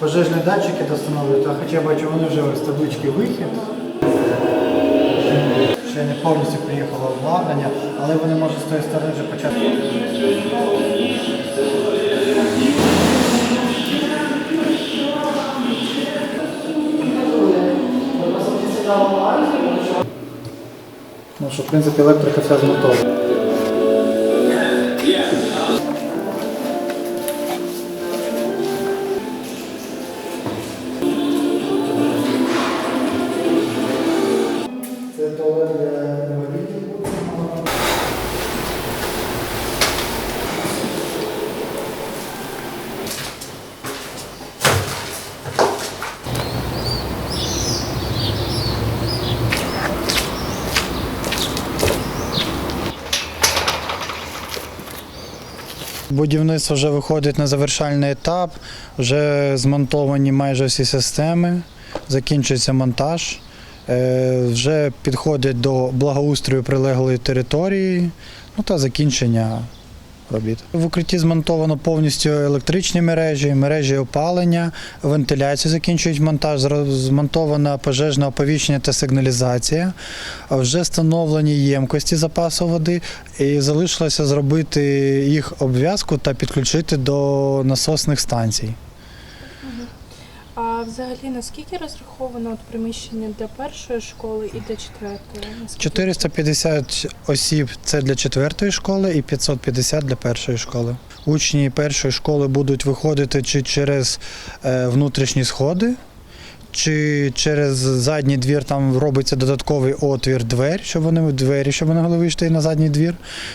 Пожежні датчики достановлюють, а хоча бачу, вони вже ось таблички вихід. Ще не повністю приїхало обладнання, але вони можуть з тої сторони вже почати. Ну що, в принципі, електрика вся змотована. Будівництво вже виходить на завершальний етап, вже змонтовані майже всі системи, закінчується монтаж, е, вже підходять до благоустрою прилеглої території. Ну, та закінчення робіт. В укритті змонтовано повністю електричні мережі, мережі опалення, вентиляцію закінчують монтаж, змонтована пожежне оповіщення та сигналізація. Вже встановлені ємкості запасу води, і залишилося зробити їх обв'язку та підключити до насосних станцій. А взагалі наскільки розраховано от приміщення для першої школи і для четвертої? Наскільки? 450 осіб це для четвертої школи і 550 для першої школи. Учні першої школи будуть виходити чи через е, внутрішні сходи, чи через задній двір там робиться додатковий отвір двері, щоб вони в двері, щоб вони могли вийти на задній двір,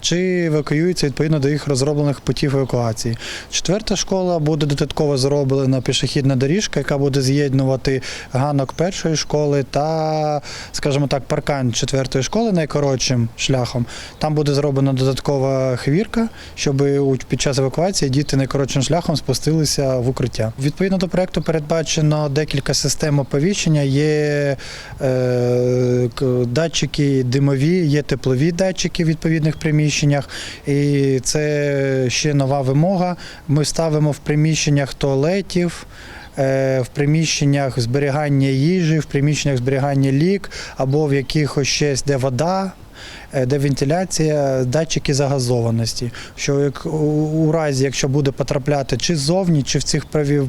чи евакуюються відповідно до їх розроблених путів евакуації. Четверта школа буде додатково зроблена пішохідна доріжка, яка буде з'єднувати ганок першої школи та, скажімо так, паркан четвертої школи найкоротшим шляхом. Там буде зроблена додаткова хвірка, щоб під час евакуації діти найкоротшим шляхом спустилися в укриття. Відповідно до проекту передбачено декілька систем оповіщення. Є е, датчики димові, є теплові датчики в відповідних приміщеннях. І це ще нова вимога. Ми ставимо в приміщеннях туалетів. е, В приміщеннях зберігання їжі, в приміщеннях зберігання лік або в якихось ще де вода, е, де вентиляція, датчики загазованості. Що як у, разі, якщо буде потрапляти чи ззовні, чи в цих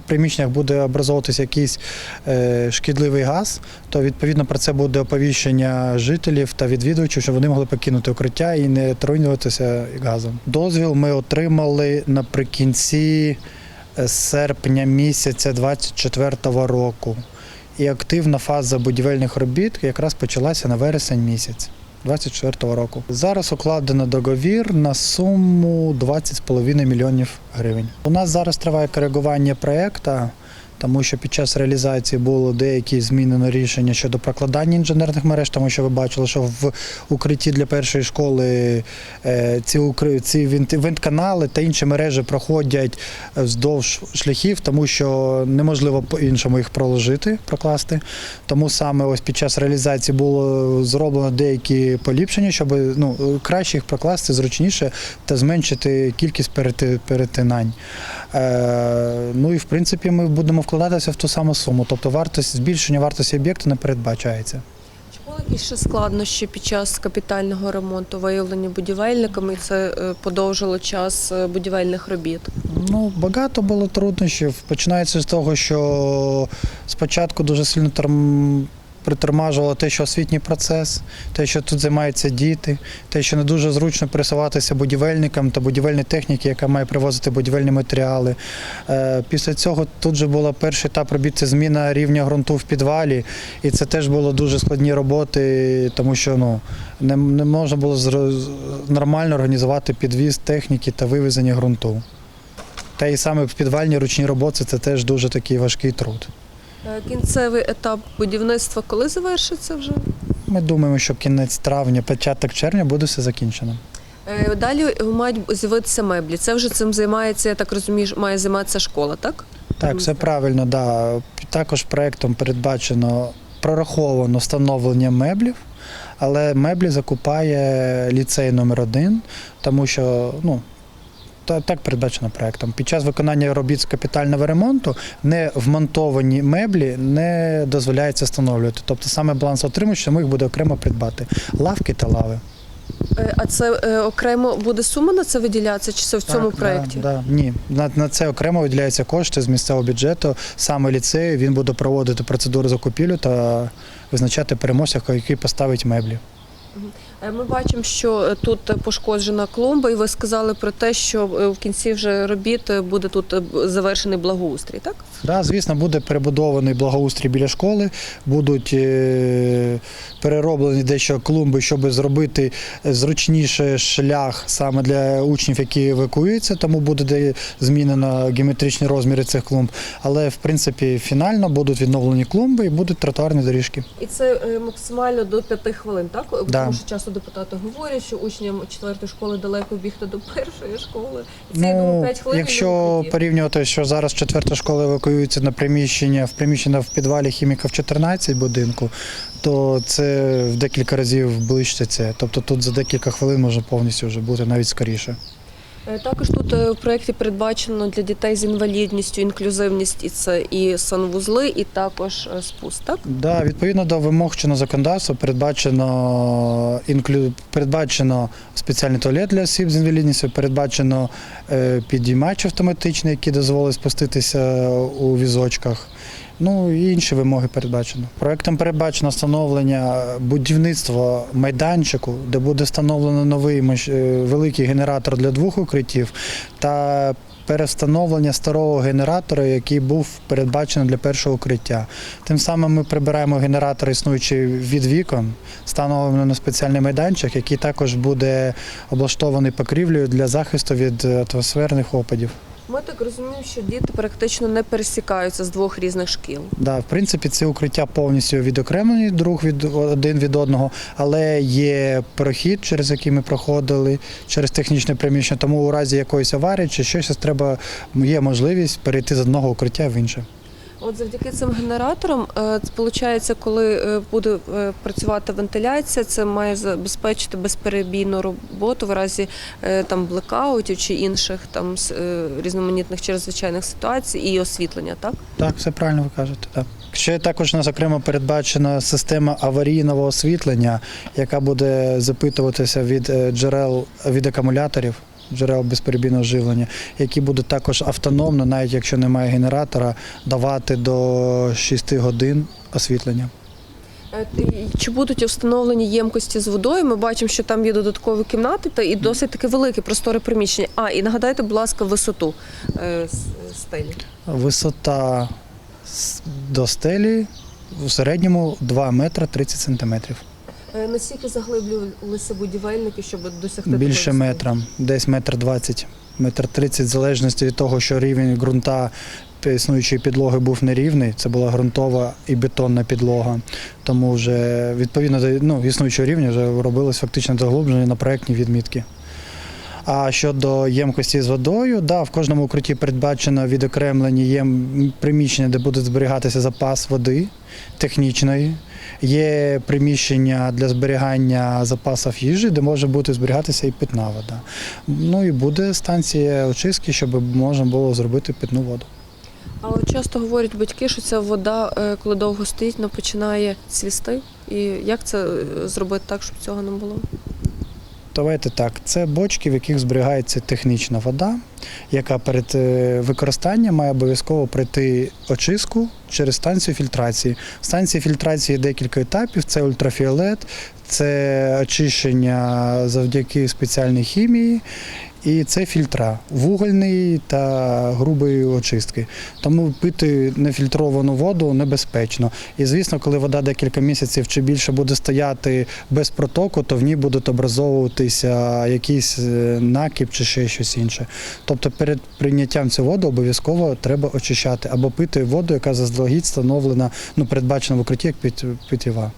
приміщеннях буде образовуватися якийсь е, шкідливий газ, то відповідно про це буде оповіщення жителів та відвідувачів, щоб вони могли покинути укриття і не отруюватися газом. Дозвіл ми отримали наприкінці е, серпня місяця 24-го року. І активна фаза будівельних робіт якраз почалася на вересень місяць. 24-го року. Зараз укладено договір на суму 20,5 мільйонів гривень. У нас зараз триває коригування проєкту, тому що під час реалізації було деякі змінено рішення щодо прокладання інженерних мереж, тому що ви бачили, що в укритті для першої школи е, ці, ці вентканали та інші мережі проходять вздовж шляхів, тому що неможливо по-іншому їх проложити, прокласти. Тому саме ось під час реалізації було зроблено деякі поліпшення, щоб ну, краще їх прокласти зручніше та зменшити кількість перетинань. Е, ну і в принципі ми будемо вкладатися в ту саму суму. Тобто вартість збільшення вартості об'єкту не передбачається. Чи були якісь ще складнощі під час капітального ремонту, виявлені будівельниками, і це е, подовжило час е, будівельних робіт? Ну, багато було труднощів. Починається з того, що спочатку дуже сильно терм... притормажувало те, що освітній процес, те, що тут займаються діти, те, що не дуже зручно пересуватися будівельникам та будівельній техніці, яка має привозити будівельні матеріали. Е, Після цього тут же була перший етап робіт це зміна рівня ґрунту в підвалі, і це теж було дуже складні роботи, тому що ну, не, не можна було нормально організувати підвіз техніки та вивезення ґрунту. Та і саме в підвальні ручні роботи це теж дуже такий важкий труд. Е, Кінцевий етап будівництва коли завершиться вже? Ми думаємо, що кінець травня, початок червня буде все закінчено. Е, Далі мають з'явитися меблі. Це вже цим займається, я так розумію, має займатися школа, так? Так, все правильно, да. Також проектом передбачено прораховано встановлення меблів, але меблі закупає ліцей номер один, тому що ну, так передбачено проектом. Під час виконання робіт з капітального ремонту не вмонтовані меблі не дозволяється встановлювати. Тобто саме балансоутримувач, тому їх буде окремо придбати лавки та лави. Е, А це е, окремо буде сума на це виділятися, чи це в цьому Так, проєкті? Да, да. Ні, на, на це окремо виділяються кошти з місцевого бюджету. Саме ліцею він буде проводити процедуру закупівлю та визначати переможця, який поставить меблі. Е, Ми бачимо, що е, тут пошкоджена клумба, і ви сказали про те, що е, в кінці вже робіт буде тут завершений благоустрій, так? Да, звісно, буде перебудований благоустрій біля школи, будуть перероблені дещо клумби, щоб зробити зручніше шлях саме для учнів, які евакуюються, тому буде змінено геометричні розміри цих клумб. Але в принципі фінально будуть відновлені клумби і будуть тротуарні доріжки. І це максимально до п'яти хвилин, так? Да. Тому що часто депутати говорять, що учням четвертої школи далеко бігти до першої школи. Це я думаю, Ну, 5 хвилин. якщо порівнювати, що зараз четверта школа евакуюється на приміщення в приміщення в підвалі хіміка в 14 будинку, то це в декілька разів ближче це. Тобто тут за декілька хвилин може повністю вже бути навіть скоріше. Е, Також тут е, в проєкті передбачено для дітей з інвалідністю інклюзивність і це і санвузли, і також е, спуск, так? Да, відповідно до вимог чинного законодавства передбачено інклю... передбачено спеціальний туалет для осіб з інвалідністю, передбачено підіймач автоматичний, який дозволить спуститися у візочках. Ну і інші вимоги передбачено. Проектом передбачено встановлення будівництва майданчику, де буде встановлено новий е, великий генератор для двох укриттів та перестановлення старого генератора, який був передбачений для першого укриття. Тим самим ми прибираємо генератор, існуючий від вікон, встановлено на спеціальний майданчик, який також буде облаштований покрівлею для захисту від е, атмосферних опадів. Ми так розуміємо, що діти практично не пересікаються з двох різних шкіл. Да, в принципі, ці укриття повністю відокремлені друг від один від одного, але є прохід, через який ми проходили через технічне приміщення. Тому у разі якоїсь аварії чи щось треба є можливість перейти з одного укриття в інше. От завдяки цим генераторам, е, виходить, коли е, буде е, працювати вентиляція, це має забезпечити безперебійну роботу в разі е, там блекаутів чи інших там е, різноманітних чрезвичайних ситуацій і освітлення, так? Так, все правильно ви кажете. Так. Ще також у нас окремо передбачена система аварійного освітлення, яка буде запитуватися від е, джерел від акумуляторів. Джерел безперебійного живлення, які будуть також автономно, навіть якщо немає генератора, давати до 6 годин освітлення. Е, Чи будуть встановлені ємкості з водою? Ми бачимо, що там є додаткові кімнати та і досить таке велике просторе приміщення. А і нагадайте, будь ласка, висоту е, стелі. Висота до стелі в середньому 2 метри 30 сантиметрів. Е, Наскільки заглиблювалися будівельники, щоб досягти Більше такої метра, десь метр двадцять, метр тридцять, в залежності від того, що рівень ґрунта існуючої підлоги був нерівний. Це була ґрунтова і бетонна підлога. Тому вже відповідно до ну, існуючого рівня вже робилось фактично заглублення на проектні відмітки. А щодо ємкості з водою, да, в кожному укритті передбачено відокремлені єм приміщення, де буде зберігатися запас води технічної. Є приміщення для зберігання запасів їжі, де може бути зберігатися і питна вода. Ну і буде станція очистки, щоб можна було зробити питну воду. А от часто говорять батьки, що ця вода, е, коли довго стоїть, починає цвісти. І як це е, зробити так, щоб цього не було? Давайте так, це бочки, в яких зберігається технічна вода, яка перед е, використанням має обов'язково пройти очистку через станцію фільтрації. В станції фільтрації декілька етапів: це ультрафіолет, це очищення завдяки спеціальній хімії. І це фільтра вугольний та грубої очистки. Тому пити нефільтровану воду небезпечно. І звісно, коли вода декілька місяців чи більше буде стояти без протоку, то в ній будуть образовуватися якийсь е, накіп чи ще щось інше. Тобто перед прийняттям цю воду обов'язково треба очищати або пити воду, яка заздалегідь встановлена, ну передбачена в укритті як пит- питєва.